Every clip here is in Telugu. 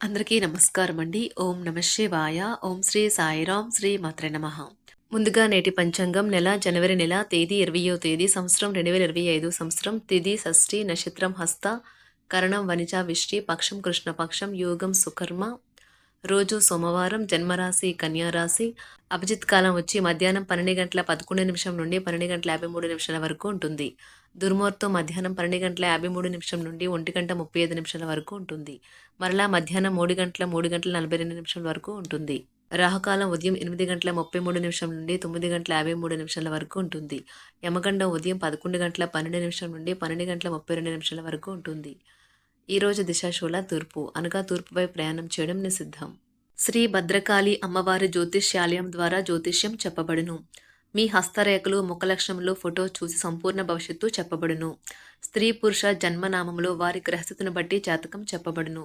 అందరికీ నమస్కారం అండి. ఓం నమ శివాయ. ఓం శ్రీ సాయిరాం శ్రీ మాత్ర నమ. ముందుగా నేటి పంచాంగం నెల జనవరి నెల తేదీ ఇరవయో తేదీ సంవత్సరం రెండు వేల ఇరవై ఐదు సంవత్సరం తిది షష్ఠి నక్షత్రం హస్త కరణం వనిజ విష్టి పక్షం కృష్ణపక్షం యోగం సుకర్మ రోజు సోమవారం జన్మరాశి కన్యారాశి అభిజిత్ కాలం వచ్చి మధ్యాహ్నం పన్నెండు గంటల పదకొండు నిమిషం నుండి పన్నెండు గంటల యాభై మూడు నిమిషాల వరకు ఉంటుంది. దుర్ముహూర్తం మధ్యాహ్నం పన్నెండు గంటల యాభై మూడు నిమిషం నుండి ఒంటి గంట ముప్పై ఐదు నిమిషాల వరకు ఉంటుంది. మరలా మధ్యాహ్నం మూడు గంటల మూడు గంటల నలభై రెండు నిమిషాల వరకు ఉంటుంది. రాహుకాలం ఉదయం ఎనిమిది గంటల ముప్పై మూడు నిమిషం నుండి తొమ్మిది గంటల యాభై మూడు నిమిషాల వరకు ఉంటుంది. యమగండం ఉదయం పదకొండు గంటల పన్నెండు నిమిషం నుండి పన్నెండు గంటల ముప్పై రెండు నిమిషాల వరకు ఉంటుంది. ఈరోజు దిశాశూల తూర్పు. అనగా తూర్పుపై ప్రయాణం చేయడం నిషిద్ధం. శ్రీ భద్రకాళి అమ్మవారి జ్యోతిష్యాలయం ద్వారా జ్యోతిష్యం చెప్పబడును. మీ హస్తరేఖలు ముఖలక్షణములు ఫోటో చూసి సంపూర్ణ భవిష్యత్తు చెప్పబడును. స్త్రీ పురుష జన్మనామంలో వారి గ్రహస్థితిని బట్టి జాతకం చెప్పబడును.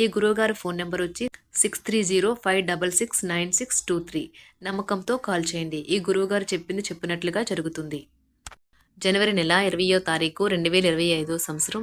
ఈ గురువుగారి ఫోన్ నెంబర్ వచ్చి six three zero five double six nine six two three. నమ్మకంతో కాల్ చేయండి. ఈ గురువుగారు చెప్పింది చెప్పినట్లుగా జరుగుతుంది. జనవరి నెల ఇరవయో తారీఖు రెండు వేల ఇరవై ఐదో సంవత్సరం.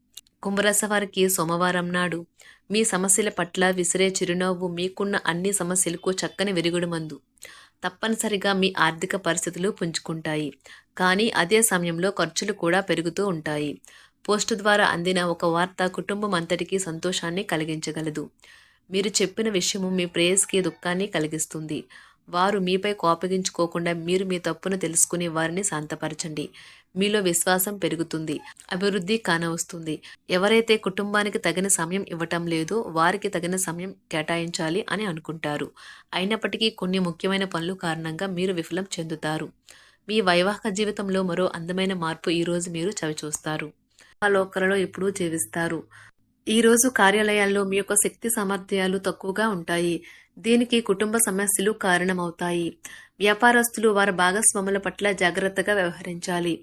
కుంభరాశి వారికి సోమవారం నాడు మీ సమస్యల పట్ల విసిరే చిరునవ్వు మీకున్న అన్ని సమస్యలకు చక్కని విరుగుడు మందు తప్పనిసరిగా మీ ఆర్థిక పరిస్థితులు పుంజుకుంటాయి. కానీ అదే సమయంలో ఖర్చులు కూడా పెరుగుతూ ఉంటాయి. పోస్టు ద్వారా అందిన ఒక వార్త కుటుంబం అంతటికీ సంతోషాన్ని కలిగించగలదు. మీరు చెప్పిన విషయము మీ ప్రేయస్కి దుఃఖాన్ని కలిగిస్తుంది. వారు మీపై కోపగించుకోకుండా మీరు మీ తప్పును తెలుసుకుని వారిని శాంతపరచండి. మీలో విశ్వాసం పెరుగుతుంది అభివృద్ధి కానవస్తుంది. ఎవరైతే కుటుంబానికి తగిన సమయం ఇవ్వటం లేదో వారికి తగిన సమయం కేటాయించాలి అని అనుకుంటారు. అయినప్పటికీ కొన్ని ముఖ్యమైన పనులు కారణంగా మీరు విఫలం చెందుతారు. మీ వైవాహిక జీవితంలో మరో అందమైన మార్పు ఈరోజు మీరు చవిచూస్తారు. ఆ లోకలలో ఎప్పుడూ జీవిస్తారు. ఈరోజు కార్యాలయాల్లో మీ యొక్క శక్తి సామర్థ్యాలు తక్కువగా ఉంటాయి. దీనికి కుటుంబ సమస్యలు కారణమవుతాయి. వ్యాపారస్తులు వారి భాగస్వాముల పట్ల జాగ్రత్తగా వ్యవహరించాలి.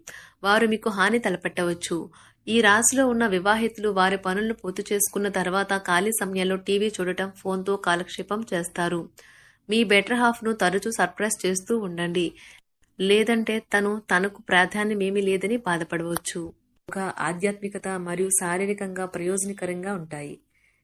వారు మీకు హాని తలపెట్టవచ్చు. ఈ రాశిలో ఉన్న వివాహితులు వారి పనులను పూర్తి చేసుకున్న తర్వాత ఖాళీ సమయంలో టీవీ చూడటం ఫోన్తో కాలక్షేపం చేస్తారు. మీ బెటర్ హాఫ్ను తరచూ సర్ప్రైజ్ చేస్తూ ఉండండి. లేదంటే తను తనకు ప్రాధాన్యమేమీ లేదని బాధపడవచ్చు. ఒక ఆధ్యాత్మికత మరియు శారీరకంగా ప్రయోజనకరంగా ఉంటాయి.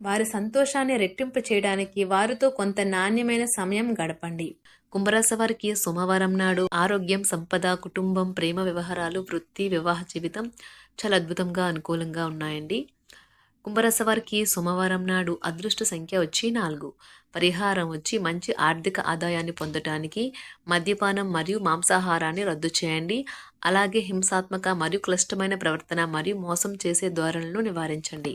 వారి సంతోషాన్ని రెట్టింపు చేయడానికి వారితో కొంత నాణ్యమైన సమయం గడపండి. కుంభరాశి వారికి సోమవారం నాడు ఆరోగ్యం సంపద కుటుంబం ప్రేమ వ్యవహారాలు వృత్తి వివాహ జీవితం చాలా అద్భుతంగా అనుకూలంగా ఉన్నాయండి. కుంభరాశి వారికి సోమవారం నాడు అదృష్ట సంఖ్య వచ్చి నాలుగు. పరిహారం వచ్చి మంచి ఆర్థిక ఆదాయాన్ని పొందటానికి మద్యపానం మరియు మాంసాహారాన్ని రద్దు చేయండి. అలాగే హింసాత్మక మరియు క్లిష్టమైన ప్రవర్తన మరియు మోసం చేసే ధోరణులను నివారించండి.